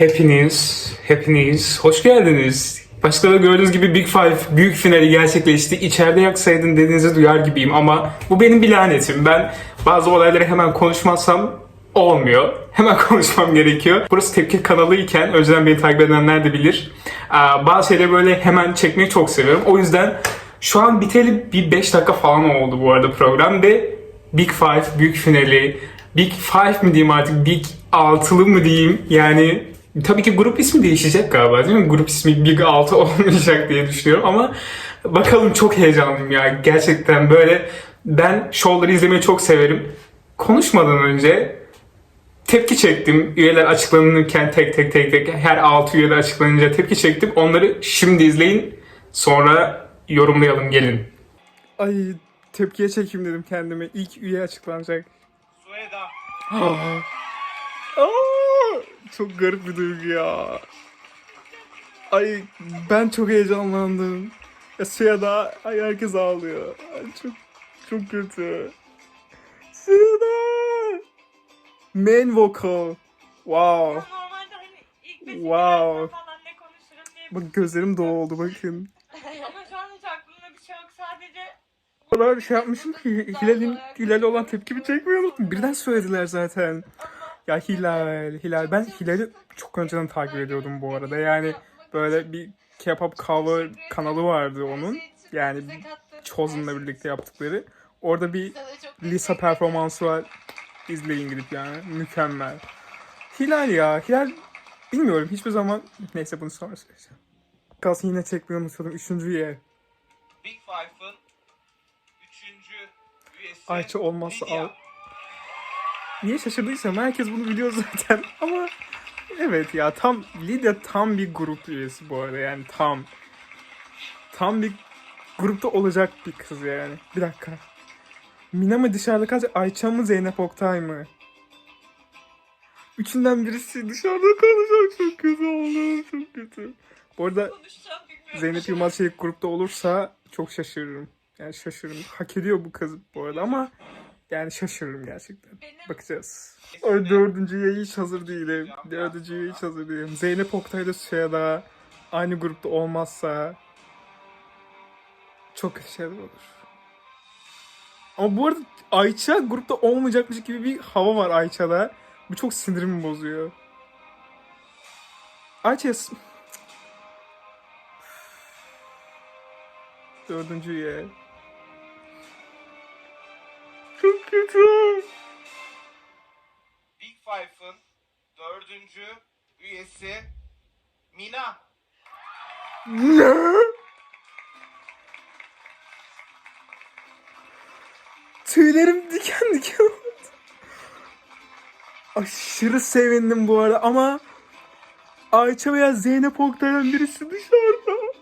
Hepiniz, hepiniz hoş geldiniz. Başta da gördüğünüz gibi Big Five büyük finali gerçekleşti. İçeride yaksaydın dediğinizi duyar gibiyim ama bu benim bir lanetim. Ben bazı olayları hemen konuşmazsam olmuyor. Hemen konuşmam gerekiyor. Burası tepki kanalı iken önceden beni takip edenler de bilir. Bazı şeyleri böyle hemen çekmeyi çok seviyorum. O yüzden şu an biteli bir 5 dakika falan oldu bu arada program ve Big Five büyük finali Big Five mi diyeyim artık Big altılı mı diyeyim yani tabii ki grup ismi değişecek galiba değil mi? Grup ismi Big 6 olmayacak diye düşünüyorum ama bakalım çok heyecanlıyım ya gerçekten böyle ben şovları izlemeyi çok severim. Konuşmadan önce tepki çektim. Üyeler açıklanırken tek tek tek tek her 6 üye de açıklanınca tepki çektim. Onları şimdi izleyin. Sonra yorumlayalım gelin. Ay tepkiye çekeyim dedim kendime. İlk üye açıklanacak. Sueda. Aa, çok garip bir duygu ya. Ay ben çok heyecanlandım. Ya Suya ay herkes ağlıyor. Ay, çok çok kötü. Suya Main vocal. Wow. Normalde hani ilk beşinci Wow. wow. falan ne konuşurum diye Bak gözlerim doldu bakın. ama şu an hiç aklımda bir şey yok sadece O kadar bir şey yapmışım ki Hilal'in Hilal'e olan tepkimi çekmeyi unuttum. Birden söylediler zaten. Ya Hilal, Hilal. Ben Hilal'i çok önceden takip ediyordum bu arada. Yani böyle bir K-pop cover kanalı vardı onun. Yani Chosen'la birlikte yaptıkları. Orada bir Lisa performansı var. İzleyin gidip yani. Mükemmel. Hilal ya. Hilal bilmiyorum hiçbir zaman... Neyse bunu sonra söyleyeceğim. Kalsın yine çekmeyi unutuyordum. Üçüncü yer. Big Five'ın üçüncü üyesi. Ayça olmazsa al. Niye şaşırdıysam herkes bunu biliyor zaten ama evet ya tam Lydia tam bir grup üyesi bu arada yani tam tam bir grupta olacak bir kız yani. Bir dakika. Mina mı dışarıda kalacak? Ayça mı Zeynep Oktay mı? Üçünden birisi dışarıda kalacak. Çok kötü oldu. Çok kötü. Bu arada. Zeynep Yılmaz Çelik grupta olursa çok şaşırırım. Yani şaşırırım. Hak ediyor bu kız bu arada ama yani şaşırırım gerçekten. Bakacağız. Ay dördüncüye hiç hazır değilim. Dördüncüye hiç hazır değilim. Zeynep Oktay'la Süheyda aynı grupta olmazsa çok kötü şeyler olur. Ama bu arada Ayça grupta olmayacakmış gibi bir hava var Ayça'da. Bu çok sinirimi bozuyor. Ayça Dördüncü üye. Kötü. Big Five'ın dördüncü üyesi Mina. Ne? Tüylerim diken diken oldu. Aşırı sevindim bu arada ama Ayça veya Zeynep Oktay'dan birisi dışarıda.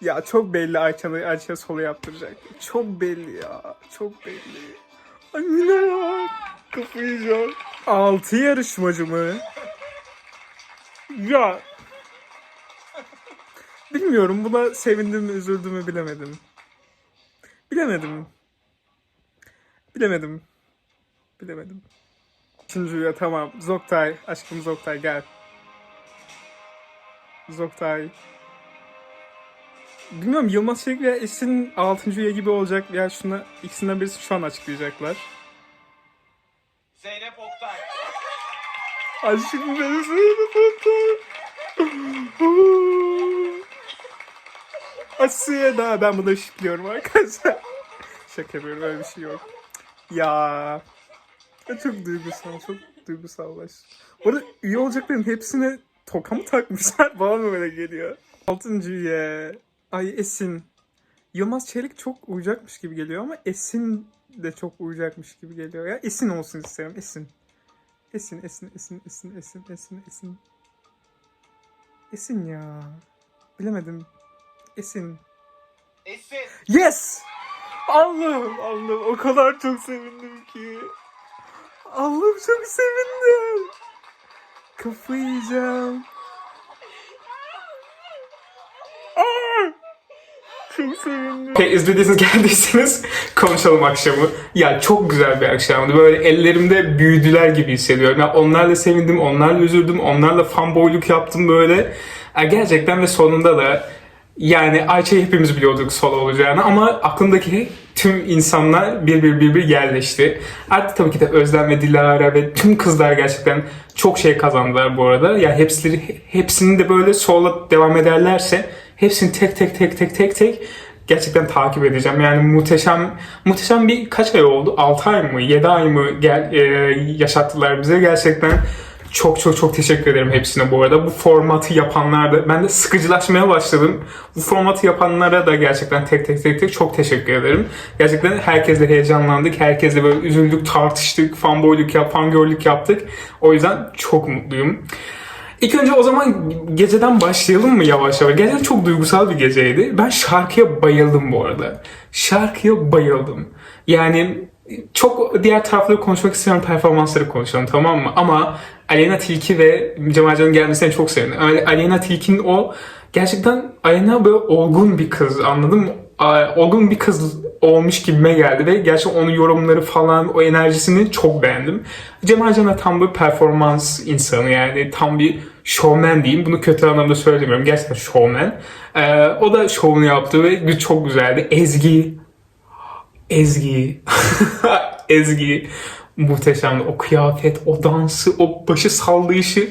Ya çok belli Ayça'nı Ayça solo yaptıracak. Çok belli ya. Çok belli. Ay Mina ya. Kafayı yiyeceğim. Altı yarışmacı mı? Ya Bilmiyorum buna sevindim mi üzüldüm mü bilemedim. Bilemedim. Bilemedim. Bilemedim. Üçüncüye tamam. Zoktay. Aşkım Zoktay gel. Zoktay. Bilmiyorum Yılmaz Çelik veya Esin 6. üye gibi olacak veya şuna ikisinden birisi şu an açıklayacaklar. Zeynep Oktay. Aşkım beni Zeynep Oktay. Asiye daha ben bunu şipliyorum arkadaşlar. Şaka yapıyorum öyle bir şey yok. Ya. çok duygusal, çok duygusallaş. Bu arada üye olacakların hepsine toka mı takmışlar? Bana mı böyle geliyor? Altıncı üye. Ay Esin. Yılmaz Çelik çok uyacakmış gibi geliyor ama Esin de çok uyacakmış gibi geliyor. Ya Esin olsun isterim. Esin. Esin, Esin, Esin, Esin, Esin, Esin, Esin. Esin ya. Bilemedim. Esin. Esin. Yes! Allah'ım Allah'ım o kadar çok sevindim ki. Allah'ım çok sevindim. Kafayı yiyeceğim. Aa! Çok sevindim. Okay, izlediyseniz geldiyseniz konuşalım akşamı. Ya çok güzel bir akşamdı. Böyle ellerimde büyüdüler gibi hissediyorum. Ya onlarla sevindim, onlarla üzüldüm, onlarla fanboyluk yaptım böyle. Ya gerçekten ve sonunda da yani Ayça'yı hepimiz biliyorduk solo olacağını ama aklımdaki tüm insanlar bir bir bir bir yerleşti. Artık tabii ki de Özlem ve Dilara ve tüm kızlar gerçekten çok şey kazandılar bu arada. Yani hepsini, hepsini de böyle solo devam ederlerse hepsini tek tek tek tek tek tek gerçekten takip edeceğim. Yani muhteşem muhteşem bir kaç ay oldu? 6 ay mı? 7 ay mı gel, e, yaşattılar bize. Gerçekten çok çok çok teşekkür ederim hepsine bu arada. Bu formatı yapanlar da ben de sıkıcılaşmaya başladım. Bu formatı yapanlara da gerçekten tek tek tek tek çok teşekkür ederim. Gerçekten herkesle heyecanlandık. Herkesle böyle üzüldük, tartıştık, fanboyluk yap, fangirllik yaptık. O yüzden çok mutluyum. İlk önce o zaman geceden başlayalım mı yavaş yavaş? Gerçekten çok duygusal bir geceydi. Ben şarkıya bayıldım bu arada. Şarkıya bayıldım. Yani çok diğer tarafları konuşmak istiyorum, performansları konuşalım tamam mı? Ama Aleyna Tilki ve Cemal Can'ın gelmesine çok sevindim. Ale- Aleyna Tilki'nin o gerçekten Aleyna böyle olgun bir kız anladın mı? Olgun bir kız olmuş gibime geldi ve gerçekten onun yorumları falan o enerjisini çok beğendim. Cemal Can da tam bir performans insanı yani tam bir showman diyeyim. Bunu kötü anlamda söylemiyorum. Gerçekten showman. Ee, o da şovunu yaptı ve çok güzeldi. Ezgi Ezgi. Ezgi muhteşemdi. O kıyafet, o dansı, o başı sallayışı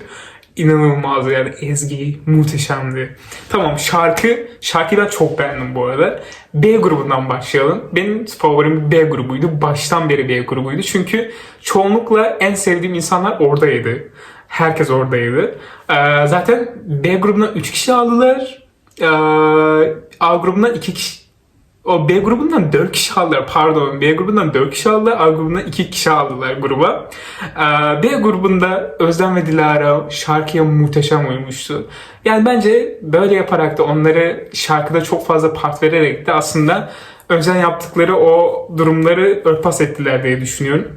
inanılmazdı yani Ezgi muhteşemdi. Tamam şarkı, şarkıyı ben çok beğendim bu arada. B grubundan başlayalım. Benim favorim B grubuydu. Baştan beri B grubuydu. Çünkü çoğunlukla en sevdiğim insanlar oradaydı. Herkes oradaydı. Ee, zaten B grubundan 3 kişi aldılar. Ee, A grubundan 2 kişi o B grubundan 4 kişi aldılar pardon. B grubundan 4 kişi aldılar. A grubundan 2 kişi aldılar gruba. Ee, B grubunda Özlem ve Dilara şarkıya muhteşem uymuştu. Yani bence böyle yaparak da onları şarkıda çok fazla part vererek de aslında önceden yaptıkları o durumları örtbas ettiler diye düşünüyorum.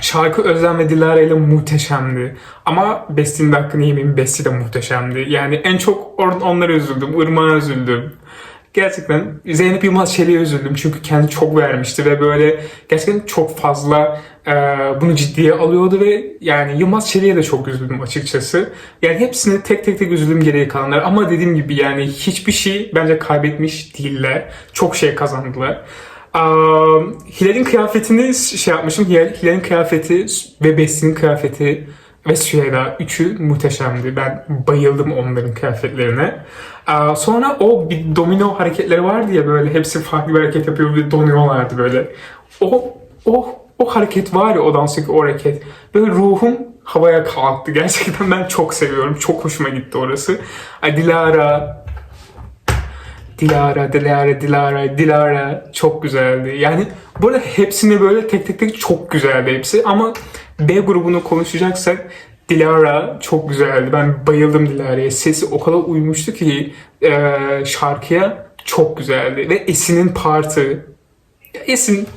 Şarkı Özlem ve Dilara ile muhteşemdi. Ama Besti'nin de hakkını yemeyeyim. Besti de muhteşemdi. Yani en çok onlara üzüldüm. Irmak'a üzüldüm. Gerçekten Zeynep Yılmaz Çelik'e üzüldüm çünkü kendi çok vermişti ve böyle gerçekten çok fazla e, bunu ciddiye alıyordu ve yani Yılmaz Çelik'e de çok üzüldüm açıkçası. Yani hepsine tek tek tek üzüldüm geriye kalanlar ama dediğim gibi yani hiçbir şey bence kaybetmiş değiller. Çok şey kazandılar. Um, Hilal'in kıyafetini şey yapmışım. Hilal, Hilal'in kıyafeti ve Besti'nin kıyafeti ve Süheyda üçü muhteşemdi. Ben bayıldım onların kıyafetlerine. Sonra o bir domino hareketleri vardı ya böyle hepsi farklı bir hareket yapıyor ve donuyorlardı böyle. O o o hareket var ya o danstaki o hareket. Böyle ruhum havaya kalktı. Gerçekten ben çok seviyorum. Çok hoşuma gitti orası. Ay, Dilara Dilara, Dilara, Dilara, Dilara çok güzeldi. Yani burada hepsini böyle tek tek tek çok güzeldi hepsi ama B grubunu konuşacaksak Dilara çok güzeldi. Ben bayıldım Dilara'ya. Sesi o kadar uymuştu ki e, şarkıya çok güzeldi. Ve Esin'in partı. Esin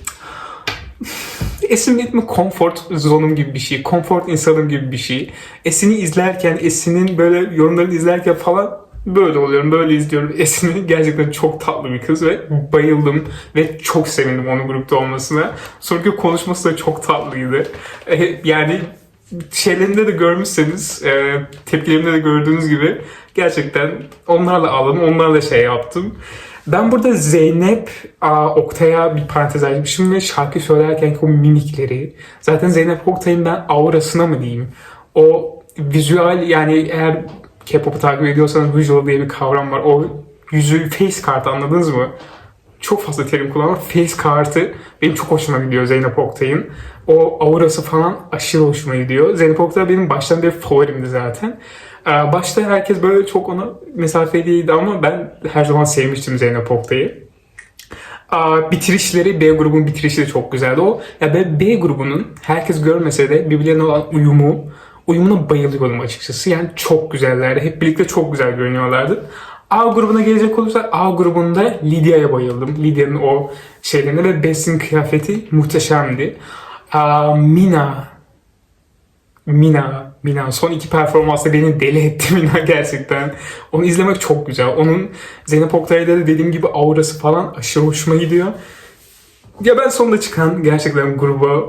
Esin benim konfort zonum gibi bir şey. Konfort insanım gibi bir şey. Esin'i izlerken, Esin'in böyle yorumlarını izlerken falan böyle oluyorum. Böyle izliyorum. Esin'i gerçekten çok tatlı bir kız ve bayıldım. Ve çok sevindim onun grupta olmasına. Sonraki konuşması da çok tatlıydı. E, Yani şeylerinde de görmüşseniz, e, tepkilerimde de gördüğünüz gibi gerçekten onlarla ağladım, onlarla şey yaptım. Ben burada Zeynep a, Oktay'a bir parantez açmışım ve şarkı söylerken o mimikleri. Zaten Zeynep Oktay'ın ben aurasına mı diyeyim? O visual yani eğer K-pop'u takip ediyorsanız visual diye bir kavram var. O yüzü face kart anladınız mı? Çok fazla terim kullanıyorum. Face kartı benim çok hoşuma gidiyor Zeynep Oktay'ın. O aurası falan aşırı hoşuma gidiyor. Zeynep Oktay benim baştan beri favorimdi zaten. Ee, Başta herkes böyle çok ona mesafeliydi ama ben her zaman sevmiştim Zeynep Oktay'ı. Bitirişleri B grubunun bitirişi de çok güzeldi. O ya ben B grubunun herkes görmese de birbirlerine olan uyumu uyumuna bayılıyorum açıkçası. Yani çok güzellerdi. Hep birlikte çok güzel görünüyorlardı. A grubuna gelecek olursak A grubunda Lydia'ya bayıldım. Lydia'nın o şeylerine ve Bess'in kıyafeti muhteşemdi. Aa, Mina Mina Mina son iki performansta beni deli etti Mina gerçekten. Onu izlemek çok güzel. Onun Zeynep Oktay'da da dediğim gibi aurası falan aşırı hoşuma gidiyor. Ya ben sonunda çıkan gerçekten gruba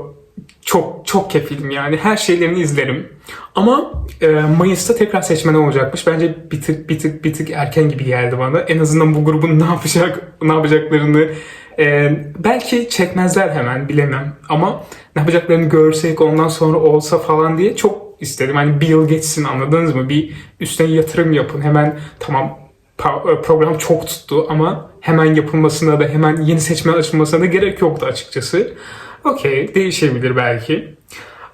çok çok kefilim yani. Her şeylerini izlerim. Ama e, Mayıs'ta tekrar seçmen olacakmış. Bence bir tık bir tık bir tık erken gibi geldi bana. En azından bu grubun ne yapacak ne yapacaklarını e, belki çekmezler hemen bilemem. Ama ne yapacaklarını görsek ondan sonra olsa falan diye çok istedim. Hani bir yıl geçsin anladınız mı? Bir üstüne yatırım yapın. Hemen tamam pa- program çok tuttu ama hemen yapılmasına da hemen yeni seçmen açılmasına da gerek yoktu açıkçası. Okey değişebilir belki.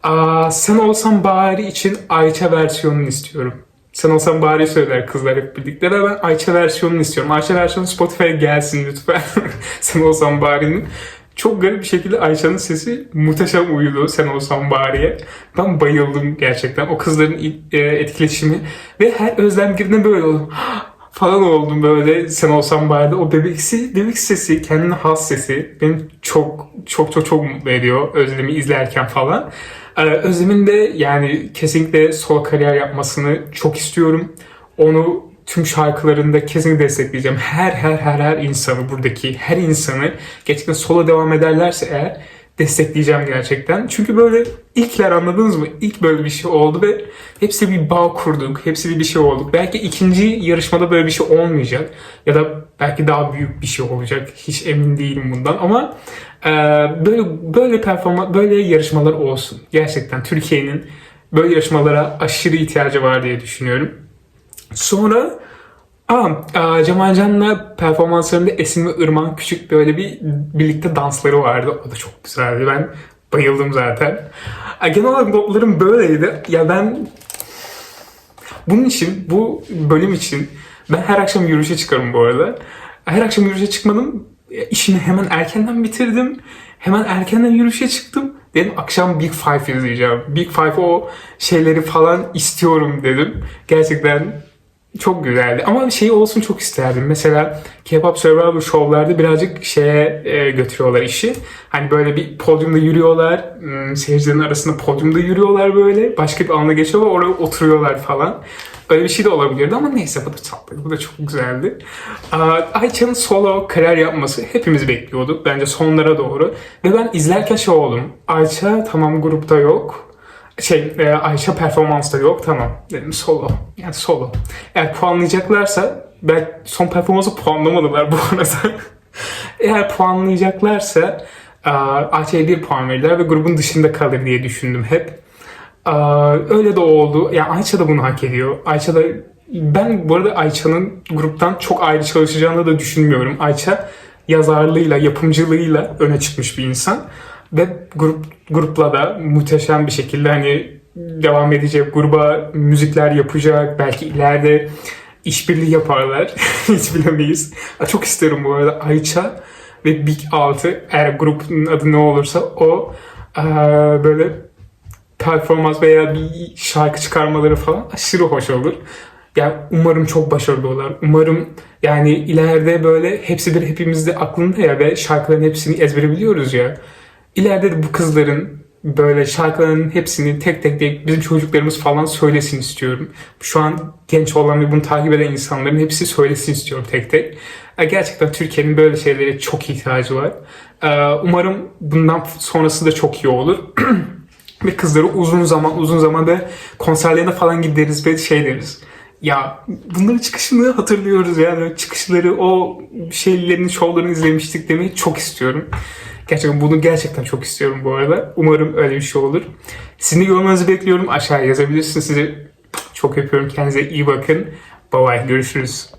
Aa, sen olsan bari için Ayça versiyonunu istiyorum. Sen olsan bari söyler kızlar hep birlikte ve ben Ayça versiyonunu istiyorum. Ayça versiyonu Spotify'a gelsin lütfen. sen olsan bari'nin. Çok garip bir şekilde Ayça'nın sesi muhteşem uyudu Sen olsan bari'ye. Ben bayıldım gerçekten. O kızların e, etkileşimi ve her özlem girdiğinde böyle oldum. falan oldum böyle sen olsan bari o bebeksi bebek sesi kendine has sesi beni çok çok çok çok mutlu ediyor Özlem'i izlerken falan. Ee, Özlem'in de yani kesinlikle solo kariyer yapmasını çok istiyorum. Onu tüm şarkılarında kesinlikle destekleyeceğim. Her her her her insanı buradaki her insanı gerçekten solo devam ederlerse eğer destekleyeceğim gerçekten. Çünkü böyle ilkler anladınız mı? İlk böyle bir şey oldu ve hepsi bir bağ kurduk. Hepsi bir şey olduk. Belki ikinci yarışmada böyle bir şey olmayacak. Ya da belki daha büyük bir şey olacak. Hiç emin değilim bundan ama böyle böyle performans böyle yarışmalar olsun. Gerçekten Türkiye'nin böyle yarışmalara aşırı ihtiyacı var diye düşünüyorum. Sonra Aa, aa, Cemal Can'la performanslarında Esin ve Irmak'ın küçük böyle bir birlikte dansları vardı. O da çok güzeldi. Ben bayıldım zaten. Genel olarak notlarım böyleydi. Ya ben bunun için, bu bölüm için ben her akşam yürüyüşe çıkarım bu arada. Her akşam yürüyüşe çıkmadım. İşimi hemen erkenden bitirdim. Hemen erkenden yürüyüşe çıktım. Dedim akşam Big Five izleyeceğim. Big Five o şeyleri falan istiyorum dedim. Gerçekten çok güzeldi. Ama şey olsun çok isterdim. Mesela K-pop Survivor şovlarda birazcık şeye e, götürüyorlar işi. Hani böyle bir podyumda yürüyorlar. hmm, Seyircilerin arasında podyumda yürüyorlar böyle. Başka bir alana geçiyorlar. Oraya oturuyorlar falan. Öyle bir şey de olabilirdi ama neyse bu da tatlıydı. Bu da çok güzeldi. Ayça'nın solo kariyer yapması hepimiz bekliyorduk. Bence sonlara doğru. Ve ben izlerken şey oldum. Ayça tamam grupta yok şey e, Ayşe performansta yok tamam. Dedim solo. Yani solo. Eğer puanlayacaklarsa belki son performansı puanlamadılar bu arada. Eğer puanlayacaklarsa e, Ayça'ya bir puan verirler ve grubun dışında kalır diye düşündüm hep. E, öyle de oldu. Yani Ayça da bunu hak ediyor. Ayça da ben bu arada Ayça'nın gruptan çok ayrı çalışacağını da düşünmüyorum. Ayça yazarlığıyla yapımcılığıyla öne çıkmış bir insan ve grup grupla da muhteşem bir şekilde hani devam edecek. Gruba müzikler yapacak. Belki ileride işbirliği yaparlar. Hiç bilemeyiz. Çok isterim bu arada Ayça ve Big 6 eğer grubun adı ne olursa o böyle performans veya bir şarkı çıkarmaları falan aşırı hoş olur. Yani umarım çok başarılı olur. Umarım yani ileride böyle hepsi bir hepimizde aklında ya ve şarkıların hepsini ezbere biliyoruz ya. İleride de bu kızların böyle şarkıların hepsini tek tek tek bizim çocuklarımız falan söylesin istiyorum. Şu an genç olan ve bunu takip eden insanların hepsi söylesin istiyorum tek tek. E, Gerçekten Türkiye'nin böyle şeylere çok ihtiyacı var. E, Umarım bundan sonrası da çok iyi olur. ve kızları uzun zaman uzun zaman da konserlerine falan gideriz ve şey deriz. Ya bunların çıkışını hatırlıyoruz yani çıkışları o şeylerin şovlarını izlemiştik demeyi çok istiyorum. Gerçekten bunu gerçekten çok istiyorum bu arada. Umarım öyle bir şey olur. Sizin yorumlarınızı bekliyorum. Aşağıya yazabilirsiniz. Sizi çok öpüyorum. Kendinize iyi bakın. Bye bye. Görüşürüz.